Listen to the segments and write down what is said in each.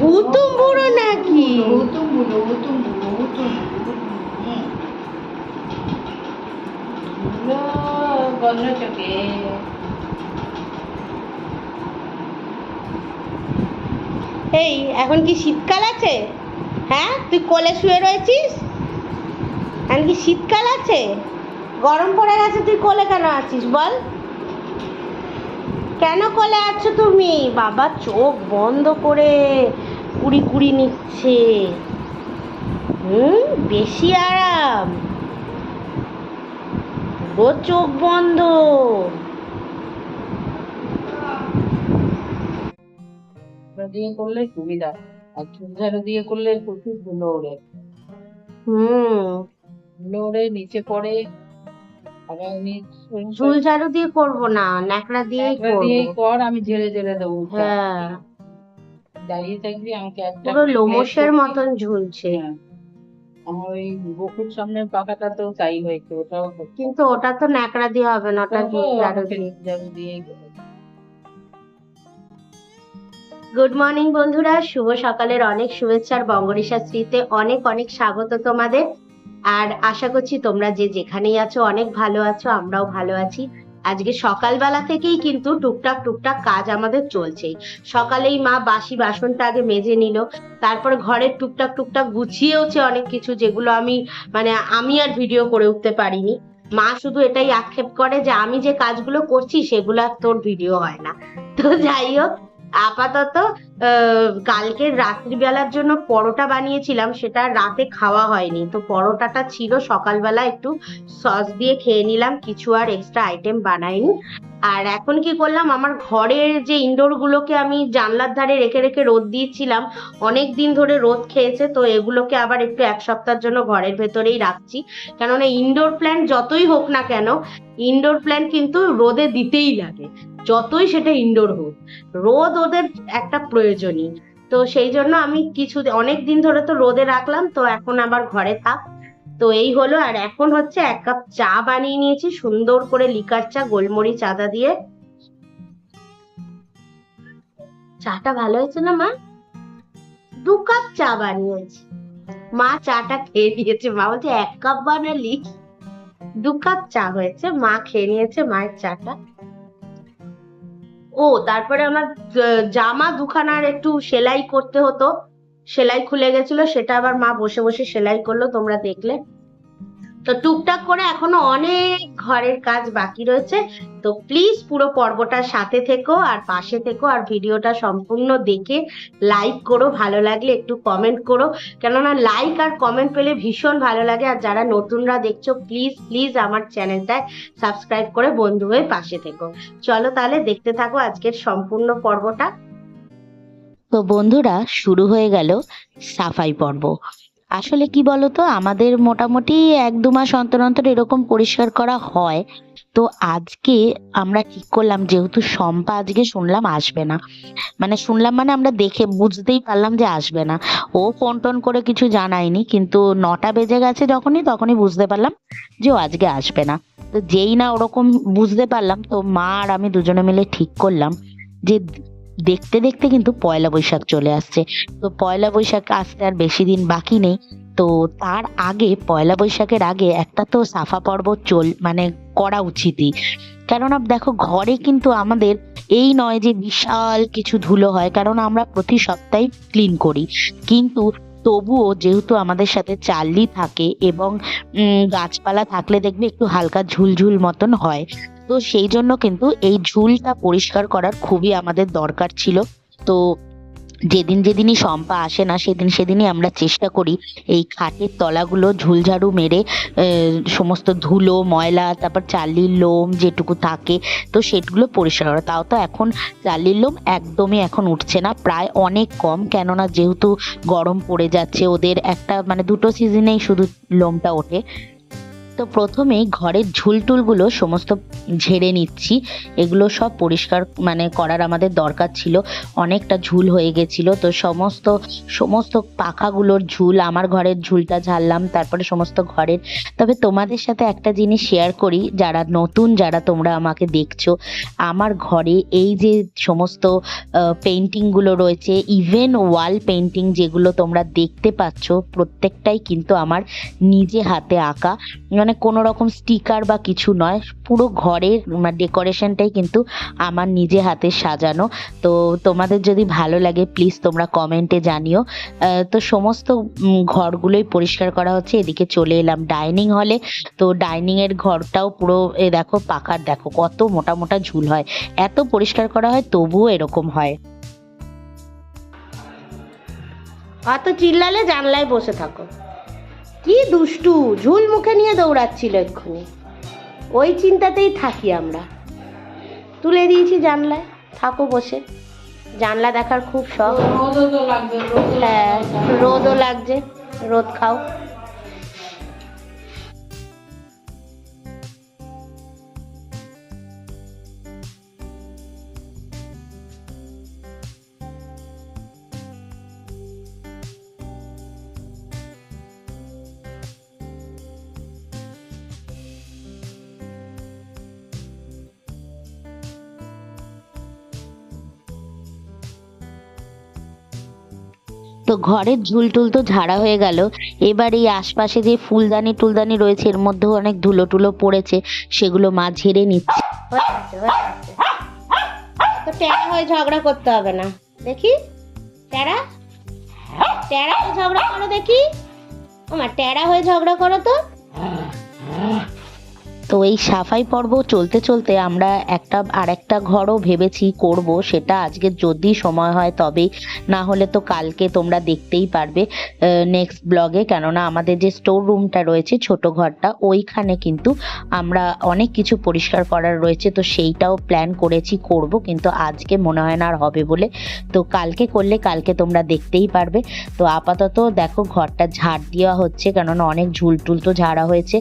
হুতুম বুড়ো নাকি গৌতম বুড়ো গৌতম বুড়ো গৌতম এই এখন কি শীতকাল আছে? হ্যাঁ তুই কোলে শুয়ে রয়েছিস? এখন কি শীতকাল আছে? গরম পড়ে গেছে তুই কোলে কেন আছিস বল? কেন কোলে আছো তুমি? বাবা চোখ বন্ধ করে। কুড়ি কুড়ি নিচ্ছে। হুম বেশি আরাম। ও চোখ বন্ধ। দিয়ে করলে সুবিধা আর চুলঝাড়ু দিয়ে করলে প্রচুর ধুলো ওড়ে। হুম। ধুলো ওড়ে নিচে পড়ে আবার ঝুল ঝাড়ু দিয়ে করব না ন্যাকড়া দিয়েই করব। কর আমি ঝেড়ে ঝেড়ে দেবো। হ্যাঁ। দাঁড়িয়ে থাকবি আমাকে একটা পুরো plate মতন ঝুলছে। হ্যাঁ। আমার ওই বকুর সামনের পাকাটা তো তাই হয়েছে ওটাও কিন্তু ওটা তো ন্যাকড়া দিয়ে হবে না ওটা দিয়ে। গুড মর্নিং বন্ধুরা শুভ সকালের অনেক শুভেচ্ছার বঙ্গরিশা স্ত্রীতে অনেক অনেক স্বাগত তোমাদের। আর আশা করছি তোমরা যে যেখানেই আছো অনেক ভালো আছো আমরাও ভালো আছি। আজকে সকালবেলা থেকেই কিন্তু টুকটাক টুকটাক কাজ আমাদের চলছেই। সকালেই মা বাসি বাসনটা আগে মেজে নিল, তারপর ঘরের টুকটাক টুকটাক গুছিয়েওছে অনেক কিছু যেগুলো আমি মানে আমি আর ভিডিও করে উঠতে পারিনি। মা শুধু এটাই আক্ষেপ করে যে আমি যে কাজগুলো করছি সেগুলো আর তোর ভিডিও হয় না। তো যাই হোক আপাতত আহ, কালকের রাত্রিবেলার জন্য পরোটা বানিয়েছিলাম সেটা রাতে খাওয়া হয়নি। তো পরোটাটা ছিল সকালবেলা একটু সস দিয়ে খেয়ে নিলাম কিছু আর এক্সট্রা আইটেম বানাইনি। আর এখন কি করলাম আমার ঘরের যে ইনডোর গুলোকে আমি জানলার ধারে রেখে রেখে রোদ দিয়েছিলাম অনেক দিন ধরে রোদ খেয়েছে তো এগুলোকে আবার একটু এক সপ্তাহের জন্য ঘরের ভেতরেই রাখছি। কেননা ইনডোর প্ল্যান্ট যতই হোক না কেন ইনডোর প্ল্যান্ট কিন্তু রোদে দিতেই লাগে। যতই সেটা ইনডোর হোক, রোদ ওদের একটা প্রয়োজনই। তো সেই জন্য আমি কিছু অনেক দিন ধরে তো রোদে রাখলাম, তো এখন আবার ঘরে থাক তো এই হলো, আর এখন হচ্ছে এক কাপ চা বানিয়ে নিয়েছি, সুন্দর করে লিকার চা, গোলমরিচ, আদা দিয়ে। চাটা ভালো হয়েছে না, মা? দু কাপ চা বানিয়েছি। মা চাটা খেয়ে নিয়েছে, মা বলছে, এক কাপ বানালি? দু কাপ চা হয়েছে, মা খেয়ে নিয়েছে মায়ের চাটা। ও, তারপরে আমার জামা দুখানার একটু সেলাই করতে হতো। সেলাই খুলে গেছিল, সেটা আবার মা বসে বসে সেলাই করল, তোমরা দেখলে। তো টুকটাক করে এখনও অনেক ঘরের কাজ বাকি রয়েছে। তো প্লিজ পুরো পর্বটার সাথে থেকো আর পাশে থেকো আর ভিডিওটা সম্পূর্ণ দেখে লাইক করো। ভালো লাগলে একটু কমেন্ট করো। কেননা লাইক আর কমেন্ট পেলে ভীষণ ভালো লাগে। আর যারা নতুনরা দেখছ প্লিজ প্লিজ আমার চ্যানেলটায় সাবস্ক্রাইব করে বন্ধু হয়ে পাশে থেকো। চলো তাহলে দেখতে থাকো আজকের সম্পূর্ণ পর্বটা। তো বন্ধুরা, শুরু হয়ে গেল সাফাই পর্ব। আসলে কি বলতো? আমাদের মোটামুটি এক দু মাস অন্তর অন্তর এরকম পরিষ্কার করা হয়। তো আজকে আমরা ঠিক করলাম, যেহেতু শম্পা আজকে শুনলাম আসবে না। মানে শুনলাম মানে আমরা দেখে বুঝতেই পারলাম যে আসবে না। ও ফোন টোন করে কিছু জানায়নি, কিন্তু নটা বেজে গেছে যখনই, তখনই বুঝতে পারলাম যে ও আজকে আসবে না। তো যেই না ওরকম বুঝতে পারলাম, তো মা আর আমি দুজনে মিলে ঠিক করলাম যে দেখতে দেখতে কিন্তু পয়লা বৈশাখ চলে আসছে। তো পয়লা বৈশাখ আসতে আর বেশি দিন বাকি নেই। তো তার আগে, পয়লা বৈশাখের আগে একটা তো সাফা পর্ব চল মানে করা উচিতই। কেননা দেখো, ঘরে কিন্তু আমাদের এই নয় যে বিশাল কিছু ধুলো হয়, কারণ আমরা প্রতি সপ্তাহে ক্লিন করি। কিন্তু তবুও যেহেতু আমাদের সাথে চার্লি থাকে এবং গাছপালা থাকলে দেখবে একটু হালকা ঝুলঝুল মতন হয়। তো সেই জন্য কিন্তু এই ঝুলটা পরিষ্কার করার খুবই আমাদের দরকার ছিল। তো যেদিন যেদিনই শম্পা আসে না, সেদিন সেদিনই আমরা চেষ্টা করি এই খাটের তলাগুলো ঝুলঝাড়ু মেরে সমস্ত ধুলো, ময়লা, তারপর চার্লির লোম যেটুকু থাকে, তো সেগুলো পরিষ্কার করা। তাও তো এখন চার্লির লোম একদমই এখন উঠছে না, প্রায় অনেক কম, কেননা যেহেতু গরম পড়ে যাচ্ছে, ওদের একটা মানে দুটো সিজনেই শুধু লোমটা ওঠে। তো প্রথমেই ঘরের ঝুলটুলগুলো সমস্ত ঝেড়ে নিচ্ছি। এগুলো সব পরিষ্কার মানে করার আমাদের দরকার ছিল। অনেকটা ঝুল হয়ে গেছিল। তো সমস্ত সমস্ত পাখাগুলোর ঝুল, আমার ঘরের ঝুলটা ঝাড়লাম, তারপরে সমস্ত ঘরের। তবে তোমাদের সাথে একটা জিনিস শেয়ার করি। যারা নতুন, যারা তোমরা আমাকে দেখছ, আমার ঘরে এই যে সমস্ত পেন্টিংগুলো রয়েছে ইভেন ওয়াল পেন্টিং যেগুলো তোমরা দেখতে পাচ্ছ, প্রত্যেকটাই কিন্তু আমার নিজে হাতে আঁকা। মানে কোনো রকম স্টিকার বা কিছু নয়। পুরো ঘরের ডেকোরেশনটাই কিন্তু আমার নিজে হাতে সাজানো। তো তোমাদের যদি ভালো লাগে প্লিজ তোমরা কমেন্টে জানিও। তো সমস্ত ঘরগুলোই পরিষ্কার করা হচ্ছে। এদিকে চলে এলাম ডাইনিং হলে তো ডাইনিং এর ঘরটাও পুরো, এ দেখো পাকার দেখো, কত মোটা মোটা ঝুল হয়। এত পরিষ্কার করা হয়, তবুও এরকম হয়। অত চিল্লালে জানলায় বসে থাকো। কি দুষ্টু ঝুল মুখে নিয়ে দৌড়াচ্ছিল এক্ষুনি। ওই চিন্তাতেই থাকি আমরা। তুলে দিয়েছি জানলায় থাকো বসে। জানলা দেখার খুব শখ। হ্যাঁ রোদও লাগছে রোদ খাও। তো ঘরের ঝুলটুল তো ঝাড়া হয়ে গেল। এবার এই আশপাশে যে ফুলদানি টুলদানি রয়েছে, এর মধ্যেও অনেক ধুলো টুলো পড়েছে, সেগুলো মা ঝেড়ে নিচ্ছে। তো ট্যারা হয়ে ঝগড়া করতে হবে না। দেখি। ট্যারা ট্যারা হয়ে ঝগড়া করো দেখি। আমার ট্যারা হয়ে ঝগড়া করো তো। তো এই সাফাই পর্ব চলতে চলতে আমরা একটা আর একটা ঘরও ভেবেছি করব, সেটা আজকে যদি সময় হয় তবেই না হলে তো কালকে তোমরা দেখতেই পারবে নেক্সট ব্লগে কেননা আমাদের যে স্টোর রুমটা রয়েছে, ছোট ঘরটা, ওইখানে কিন্তু আমরা অনেক কিছু পরিষ্কার করার রয়েছে, তো সেইটাও প্ল্যান করেছি করব, কিন্তু আজকে মনে হয় না আর হবে বলে। তো কালকে করলে কালকে তোমরা দেখতেই পারবে। তো আপাতত দেখো, ঘরটা ঝাড় দেওয়া হচ্ছে, কেননা অনেক ঝুল টুল তো ঝাড়া হয়েছে।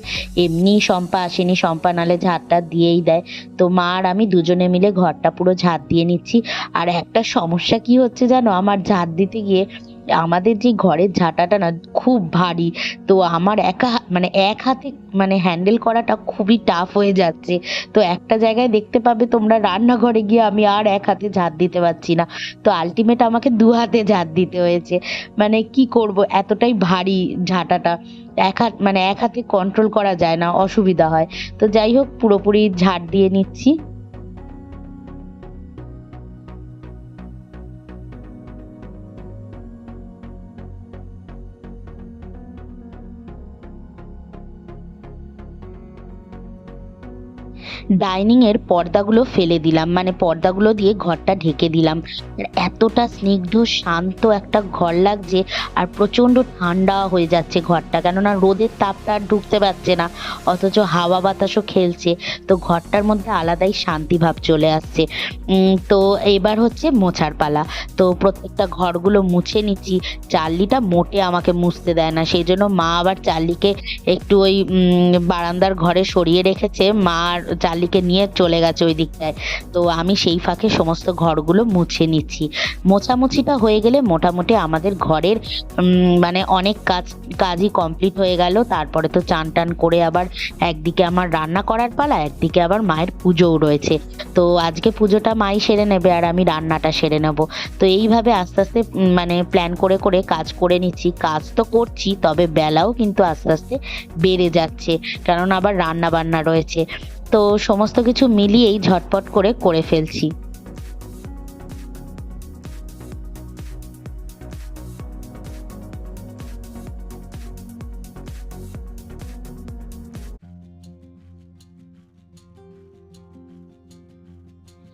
এমনি শম্পা আসেনি শম্পা নালে ঝাড়টা দিয়েই দেয়। তো মা আর আমি দুজনে মিলে ঘরটা পুরো ঝাড় দিয়ে নিচ্ছি। আর একটা সমস্যা কি হচ্ছে জানো? আমার ঝাড় দিতে গিয়ে আমাদের যে ঘরের ঝাঁটাটা না খুব ভারী। তো আমার একা মানে এক হাতে মানে হ্যান্ডেল করাটা খুবই টাফ হয়ে যাচ্ছে। তো একটা জায়গায় দেখতে পাবে তোমরা রান্নাঘরে গিয়ে আমি আর এক হাতে ঝাঁট দিতে পারছি না। তো আলটিমেট আমাকে দু হাতে ঝাড় দিতে হয়েছে। মানে কি করব? এতটাই ভারী ঝাঁটাটা। এক হাত মানে এক হাতে কন্ট্রোল করা যায় না, অসুবিধা হয়। তো যাই হোক, পুরোপুরি ঝাড় দিয়ে নিচ্ছি। ডাইনিং এর পর্দাগুলো ফেলে দিলাম মানে পর্দাগুলো দিয়ে ঘরটা ঢেকে দিলাম। এতটা স্নিগ্ধ, শান্ত একটা ঘর লাগছে আর প্রচণ্ড ঠান্ডা হয়ে যাচ্ছে ঘরটা, কেননা রোদের তাপটা আর ঢুকতে পারছে না, অথচ হাওয়া বাতাসও খেলছে। তো ঘরটার মধ্যে আলাদাই শান্তি ভাব চলে আসছে। তো এবার হচ্ছে মোছার পালা। তো প্রত্যেকটা ঘরগুলো মুছে নিচ্ছি চার্লিটা মোটে আমাকে মুছতে দেয় না, সেই জন্য মা আবার চার্লিকে একটু ওই বারান্দার ঘরে সরিয়ে রেখেছে। মা আর চার্লিকে নিয়ে চলে গেছে ওই দিকটায়। তো আমি সেই ফাঁকে সমস্ত ঘরগুলো মুছে নিচ্ছি। মোছামুছিটা হয়ে গেলে মোটামুটি আমাদের ঘরের মানে অনেক কাজ, কাজই কমপ্লিট হয়ে গেল। তারপরে তো চান টান করে আবার একদিকে আমার রান্না করার পালা, একদিকে আবার মায়ের পুজোও রয়েছে। তো আজকে পুজোটা মাই সেরে নেবে আর আমি রান্নাটা সেরে নেব। তো এইভাবে আস্তে আস্তে মানে প্ল্যান করে করে কাজ করে নিচ্ছি। কাজ তো করছি, তবে বেলাও কিন্তু আস্তে আস্তে বেড়ে যাচ্ছে। কারণ আবার রান্না বান্না রয়েছে। তো সমস্ত কিছু মিলিয়েই ঝটপট করে করে ফেলছি।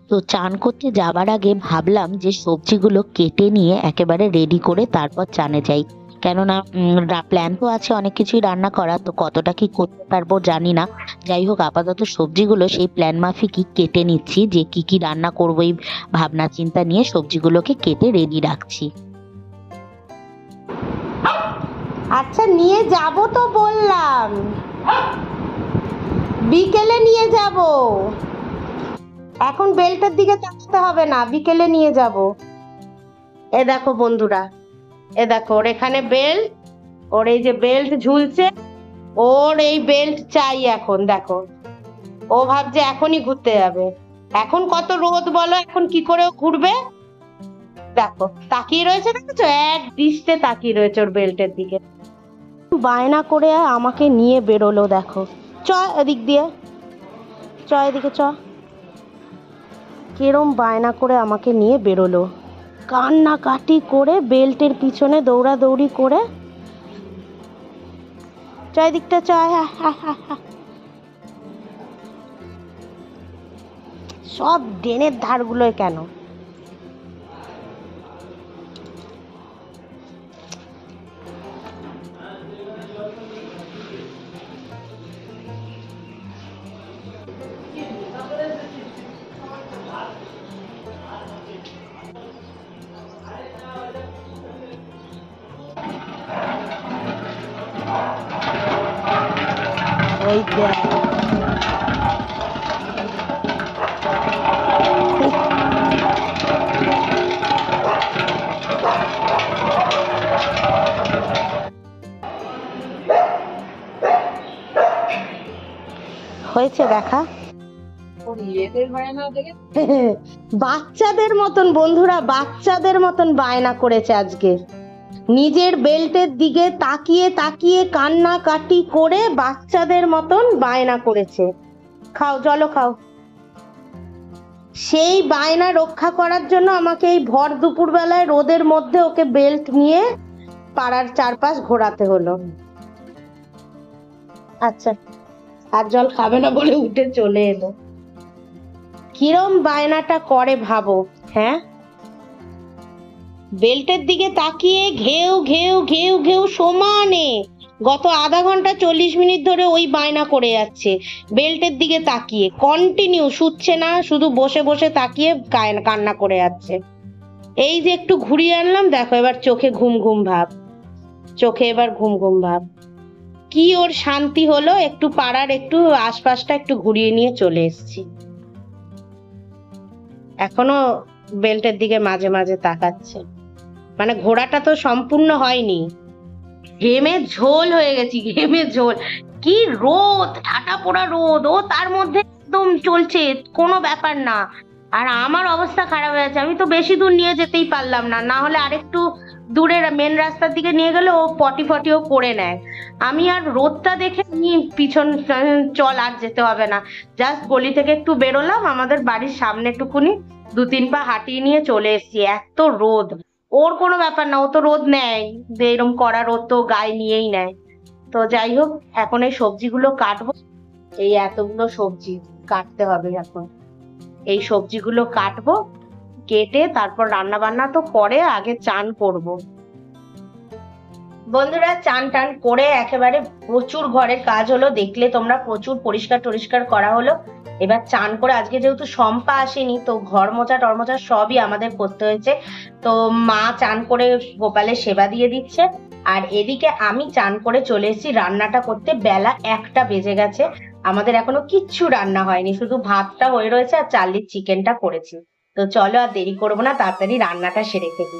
তো চান করতে যাবার আগে ভাবলাম যে সবজিগুলো কেটে নিয়ে একেবারে রেডি করে তারপর চানে যাই। কেননা প্ল্যান তো আছে অনেক কিছুই রান্না করা তো কতটা কি করতে পারব জানি না। যাই হোক, আপাতত সবজিগুলো সেই প্ল্যান মাফিকই কেটে নিচ্ছি, যে কি কি রান্না করব এই ভাবনা চিন্তা নিয়ে সবজিগুলোকে কেটে রেডি রাখছি। আচ্ছা নিয়ে যাব তো বললাম। বিকেলে নিয়ে যাব। এখন বেল্টের দিকে তাকাতে হবে না, বিকেলে নিয়ে যাব। এ দেখো বন্ধুরা এ দেখো, ওর এখানে বেল্ট ওর এই যে বেল্ট ঝুলছে, ওর এই বেল্ট চাই এখন, দেখো। ও ভাবছে এখনই ঘুরতে যাবে। এখন কত রোদ বলো, এখন কি করে ঘুরবে? দেখো, তাকিয়ে রয়েছে, দেখেছ? এক দৃষ্টে তাকিয়ে রয়েছে ওর বেল্টের দিকে। বায়না করে আমাকে নিয়ে বেরোলো, দেখো। চ এদিক দিয়ে। চ এদিকে চ। কিরম বায়না করে আমাকে নিয়ে বেরোলো। কান্নাকাটি করে বেল্টের পিছনে দৌড়াদৌড়ি করে চারিদিকটা হ্যাঁ। সব ড্রেনের ধারগুলোয় কেন হয়েছে দেখা। বাচ্চাদের মতন বন্ধুরা বাচ্চাদের মতন বায়না করেছে আজকে। নিজের বেল্টের দিকে তাকিয়ে তাকিয়ে কান্নাকাটি করে বাচ্চাদের মতন বায়না করেছে। খাও জলো খাও। সেই বায়না রক্ষা করার জন্য আমাকে এই ভর দুপুর বেলায় রোদের মধ্যে ওকে বেল্ট নিয়ে পাড়ার চারপাশ ঘোরাতে হলো। আচ্ছা। আর জল খাবে না বলে উঠে চলে এলো। কিরম বায়নাটা করে ভাবো হ্যাঁ? বেল্টের দিকে তাকিয়ে ঘেউ ঘেউ ঘেউ ঘেউ সমানে গত আধা ঘণ্টা চল্লিশ মিনিট ধরে ওই বায়না করে যাচ্ছে। বেল্টের দিকে তাকিয়ে কন্টিনিউ শুচ্ছে না, শুধু বসে বসে তাকিয়ে কায়- কান্না করে যাচ্ছে। এই যে একটু ঘুরিয়ে আনলাম, দেখো এবার চোখে ঘুম ঘুম ভাব। চোখে এবার ঘুম ঘুম ভাব। কি ওর শান্তি হলো? একটু পাড়ার একটু আশপাশটা একটু ঘুরিয়ে নিয়ে চলে এসেছি। এখনও বেল্টের দিকে মাঝে মাঝে তাকাচ্ছে। মানে ঘোড়াটা তো সম্পূর্ণ হয়নি। ঘেমে ঝোল হয়ে গেছি, ঘেমে ঝোল। কি রোদ, ঠাটা পোড়া রোদ। ও তার মধ্যে একদম চলছে, কোনো ব্যাপার না। আর আমার অবস্থা খারাপ হয়ে আছে আমি তো বেশি দূর নিয়ে যেতেই পারলাম না। না হলে আরেকটু দূরের মেন রাস্তার দিকে নিয়ে গেলে ও পটি ফটিও করে নেয়। আমি আর রোদটা দেখে আমি পিছন চল আর যেতে হবে না। জাস্ট গলি থেকে একটু বেরোলাম, আমাদের বাড়ির সামনে টুকুনি দু তিন পা হাঁটিয়ে নিয়ে চলে এসেছি। এত রোদ। ওর কোনো ব্যাপার না, ও তো রোদ নেয়। যে এরকম করা রোদ তো গায়ে নিয়েই নেয়। তো যাই হোক, এখন এই সবজিগুলো কাটবো। এই এতগুলো সবজি কাটতে হবে এখন। এই সবজিগুলো কাটবো। কেটে তারপর রান্না বান্না তো পরে আগে চান করব। বন্ধুরা, চান টান করে একেবারে প্রচুর ঘরের কাজ হলো। দেখলে তোমরা প্রচুর পরিষ্কার টরিষ্কার করা হলো। এবার চান করে আজকে যেহেতু সম্পা আসেনি, তো ঘর মোচা টরমোচা সবই আমাদের করতে হয়েছে। তো মা চান করে গোপালের সেবা দিয়ে দিচ্ছে। আর এদিকে আমি চান করে চলে এসেছি রান্নাটা করতে। বেলা একটা বেজে গেছে। আমাদের এখনও কিচ্ছু রান্না হয়নি। শুধু ভাতটা হয়ে রয়েছে আর চার্লির চিকেনটা করেছি। তো চলো আর দেরি করব না তাড়াতাড়ি রান্নাটা সেরে ফেলি।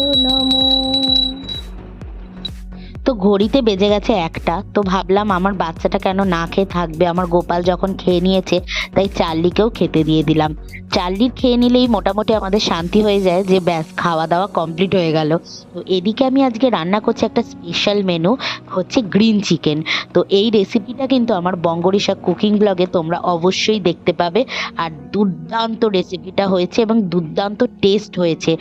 ঘড়িতে বেজে গেছে একটা, তো ভাবলাম আমার বাচ্চাটা কেন না খেয়ে থাকবে? আমার গোপাল যখন খেয়ে নিয়েছে, তাই চার্লিকেও খেতে দিয়ে দিলাম। চার্লির খেয়ে নিলেই মোটামুটি আমাদের শান্তি হয়ে যায় যে ব্যাস খাওয়া দাওয়া কমপ্লিট হয়ে গেল। তো এদিকে আমি আজকে রান্না করছি একটা স্পেশাল মেনু হচ্ছে গ্রিন চিকেন তো এই রেসিপিটা কিন্তু আমার বঙ্গরিশা কুকিং ব্লগে তোমরা অবশ্যই দেখতে পাবে। আর দুর্দান্ত রেসিপিটা হয়েছে এবং দুর্দান্ত টেস্ট হয়েছে।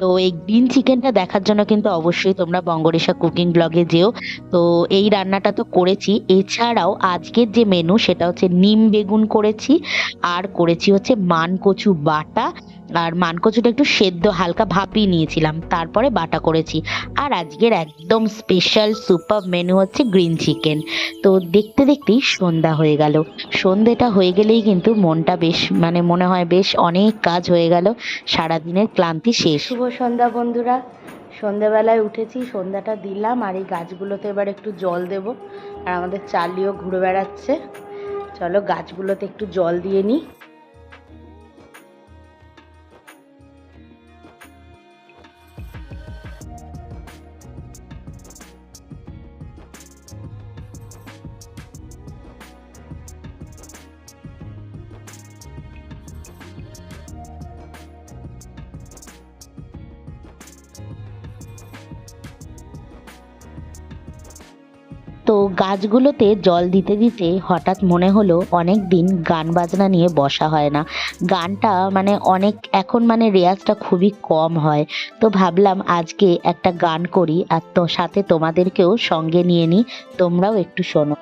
তো এই গ্রিন চিকেনটা দেখার জন্য কিন্তু অবশ্যই তোমরা বঙ্গরেশা কুকিং ব্লগে যেও। তো এই রান্নাটা তো করেছি। এছাড়াও আজকের যে মেনু সেটা হচ্ছে নিম বেগুন করেছি, আর করেছি হচ্ছে মান কচু বাটা। আর মানকচুটা একটু সেদ্ধ, হালকা ভাপিয়ে নিয়েছিলাম, তারপরে বাটা করেছি। আর আজকের একদম স্পেশাল সুপার মেনু হচ্ছে গ্রিন চিকেন তো দেখতে দেখতেই সন্ধ্যা হয়ে গেল। সন্ধেটা হয়ে গেলেই কিন্তু মনটা বেশ মানে মনে হয় বেশ অনেক কাজ হয়ে গেল। সারাদিনের ক্লান্তি শেষ। শুভ সন্ধ্যা বন্ধুরা। সন্ধ্যাবেলায় উঠেছি, সন্ধ্যাটা দিলাম, আর এই গাছগুলোতে এবার একটু জল দেব। আর আমাদের চালিও ঘুরে বেড়াচ্ছে। চলো গাছগুলোতে একটু জল দিয়ে নিই। তো গাছগুলোতে জল দিতে দিতে হঠাৎ মনে হলো অনেক দিন গান বাজনা নিয়ে বসা হয় না। গানটা মানে অনেক, এখন মানে রেয়াজটা খুবই কম হয়। তো ভাবলাম আজকে একটা গান করি আর তো সাথে তোমাদেরকেও সঙ্গে নিয়ে নিই। তোমরাও একটু শোনো।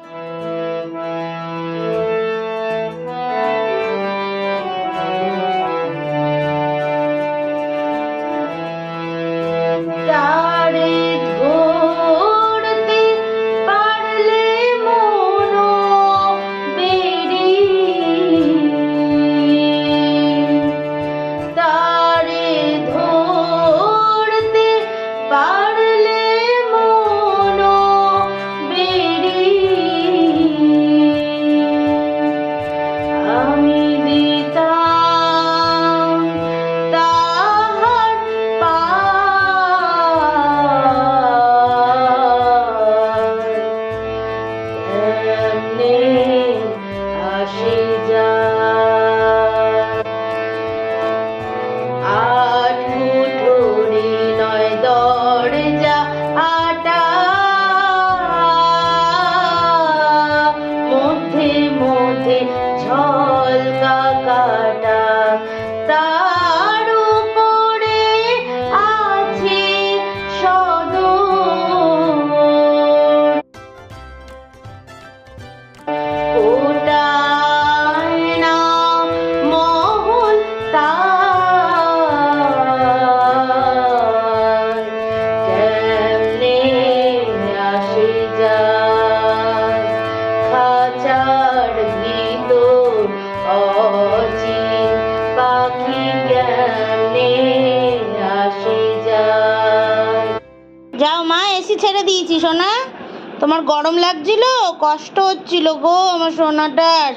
তোমার গরম লাগছিল? কষ্ট হচ্ছিল গো আমার সোনাটার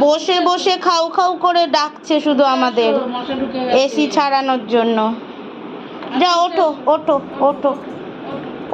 বসে বসে খাও খাও করে ডাকছে শুধু আমাদের। এসি ছাড়ানোর জন্য। যা ওঠো ওঠো ওঠো।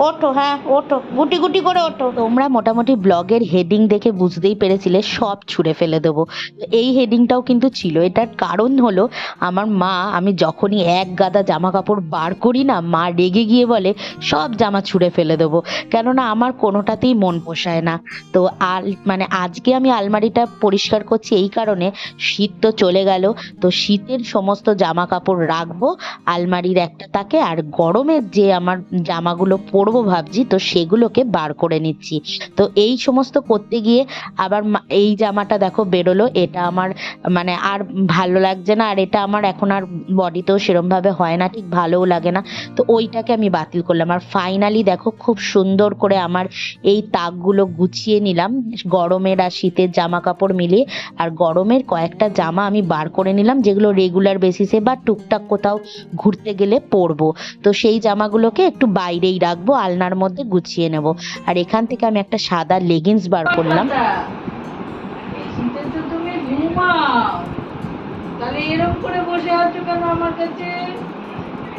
ওঠো হ্যাঁ ওঠো, গুটি গুটি করে ওঠো। তোমরা মোটামুটি ব্লগের হেডিং দেখে বুঝতেই পেরেছিলে, সব ছুঁড়ে ফেলে দেবো। এই হেডিংটাও কিন্তু ছিল। এটার কারণ হলো, আমার মা, আমি যখনই এক গাদা জামা কাপড় বার করি না, মা রেগে গিয়ে বলে, সব জামা ছুঁড়ে ফেলে দেবো। কেননা আমার কোনোটাতেই মন পোষায় না। তো আল মানে আজকে আমি আলমারিটা পরিষ্কার করছি এই কারণে শীত তো চলে গেল। তো শীতের সমস্ত জামা কাপড় রাখব, আলমারির একটা তাকে, আর গরমের যে আমার জামাগুলো পরবো ভাবছি, তো সেগুলোকে বার করে নিচ্ছি। তো এই সমস্ত করতে গিয়ে আবার এই জামাটা দেখো বেরোলো, এটা আমার মানে আর ভালো লাগছে না, আর এটা আমার এখন আর বডিতেও সেরম ভাবে হয় না, ঠিক ভালোও লাগে না। তো ওইটাকে আমি বাতিল করলাম। আর ফাইনালি দেখো খুব সুন্দর করে আমার এই তাকগুলো গুছিয়ে নিলাম, গরমের আর শীতের জামা কাপড় মিলিয়ে। আর গরমের কয়েকটা জামা আমি বার করে নিলাম, যেগুলো রেগুলার বেসিসে বা টুকটাক কোথাও ঘুরতে গেলে পরবো। তো সেই জামাগুলোকে একটু বাইরেই রাখব আলনার মধ্যে গুছিয়ে নেব। আর এখান থেকে আমি একটা সাদা লেগিংস বার করলাম।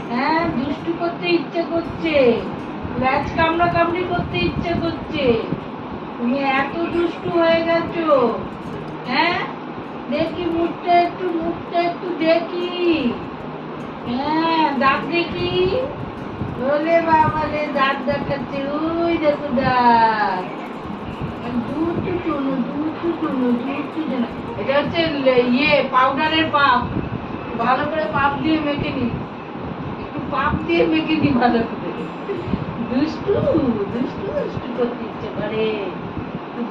হ্যাঁ করতে করছে। হ্যাঁ দেখি মুখটা একটু মুখটা একটু দেখি। হ্যাঁ দাঁত দেখি। বলে বাবা রে দাঁত দেখাচ্ছে, ওই দেখো দাঁত দুধু টুনু টুনু এটা হচ্ছে ইয়ে পাউডারের পাপ। ভালো করে পাপ দিয়ে মেখে নি। একটু পাপ দিয়ে মেখে নি ভালো করে। দুষ্টু দুষ্টু দুষ্টু করতে ইচ্ছে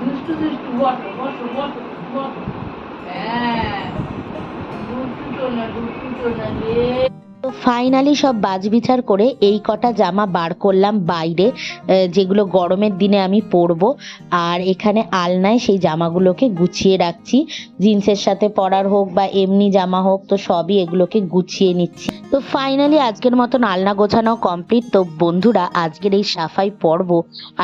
দুষ্টু দুষ্টু, বসো বসো বসো বসো। হ্যাঁ দুষ্টু টোনা দুষ্টু টোনা রে তো ফাইনালি সব বাজবিচার করে এই কটা জামা বার করলাম বাইরে যেগুলো গরমের দিনে আমি পরবো। আর এখানে আলনায় সেই জামাগুলোকে গুছিয়ে রাখছি। জিন্সের সাথে পরার হোক বা এমনি জামা হোক, তো সবই এগুলোকে গুছিয়ে নিচ্ছি। তো ফাইনালি আজকের মতন আলনা গোছানো কমপ্লিট তো বন্ধুরা, আজকের এই সাফাই পর্ব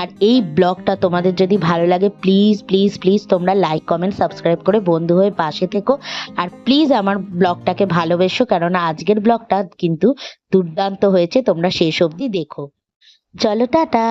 আর এই ব্লগটা তোমাদের যদি ভালো লাগে প্লিজ প্লিজ প্লিজ তোমরা লাইক কমেন্ট সাবস্ক্রাইব করে বন্ধু হয়ে পাশে থেকো। আর প্লিজ আমার ব্লগটাকে ভালোবেসো, কেননা আজকের ব্লগটা কিন্তু দুর্দান্ত হয়েছে তোমরা শেষ অব্দি দেখো। চলো টাটা!